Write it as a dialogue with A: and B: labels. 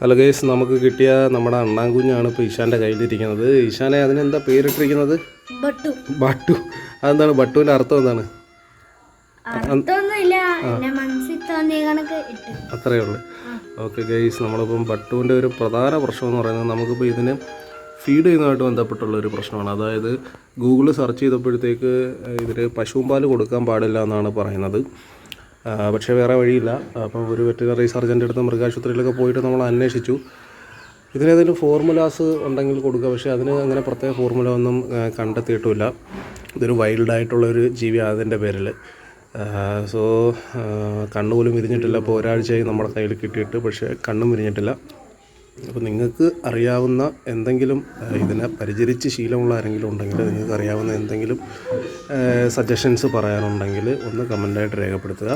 A: Hello guys നമുക്ക് കിട്ടിയ നമ്മുടെ അണ്ണാങ്കുഞ്ഞാണ് ഇപ്പോൾ ഈശാന്റെ കയ്യിലിരിക്കുന്നത്. ഈശാനെ അതിനെന്താ പേരിട്ടിരിക്കുന്നത്?
B: ബട്ടു.
A: ബട്ടു. അതെന്താണ്? ബട്ടുവിന്റെ അർത്ഥം എന്താണ്?
B: അത്രേ
A: അത്രയേ ഉള്ളൂ. ഓക്കെ ഗൈസ് നമ്മളിപ്പം ബട്ടുവിന്റെ ഒരു പ്രധാന പ്രശ്നം എന്ന് പറയുന്നത് നമുക്കിപ്പോൾ ഇതിനെ ഫീഡ് ചെയ്യുന്നതുമായിട്ട് ബന്ധപ്പെട്ടുള്ള ഒരു പ്രശ്നമാണ്. അതായത് ഗൂഗിളിൽ സെർച്ച് ചെയ്തപ്പോഴത്തേക്ക് ഇതിന് പശുവും പാൽ കൊടുക്കാൻ പാടില്ല എന്നാണ് പറയുന്നത്. പക്ഷേ വേറെ വഴിയില്ല. അപ്പം ഒരു വെറ്റിനറി സർജന്റെ അടുത്ത് മൃഗാശുപത്രിയിലൊക്കെ പോയിട്ട് നമ്മൾ അന്വേഷിച്ചു. ഇതിനേതെങ്കിലും ഫോർമുലാസ് ഉണ്ടെങ്കിൽ കൊടുക്കുക. പക്ഷേ അതിന് അങ്ങനെ പ്രത്യേക ഫോർമുല ഒന്നും കണ്ടെത്തിയിട്ടില്ല. ഇതൊരു വൈൽഡായിട്ടുള്ളൊരു ജീവി അതിന്റെ പേരിൽ സോ കണ്ണുപോലും വിരിഞ്ഞിട്ടില്ല. അപ്പോൾ ഒരാഴ്ചയായി നമ്മുടെ കയ്യിൽ കിട്ടിയിട്ട് പക്ഷേ കണ്ണും വിരിഞ്ഞിട്ടില്ല. അപ്പോൾ നിങ്ങൾക്ക് അറിയാവുന്ന എന്തെങ്കിലും ഇതിനെ പരിചരിച്ച് ശീലമുള്ള ആരെങ്കിലും ഉണ്ടെങ്കിൽ നിങ്ങൾക്ക് അറിയാവുന്ന എന്തെങ്കിലും സജഷൻസ് പറയാനുണ്ടെങ്കിൽ ഒന്ന് കമന്റായിട്ട് രേഖപ്പെടുത്തുക.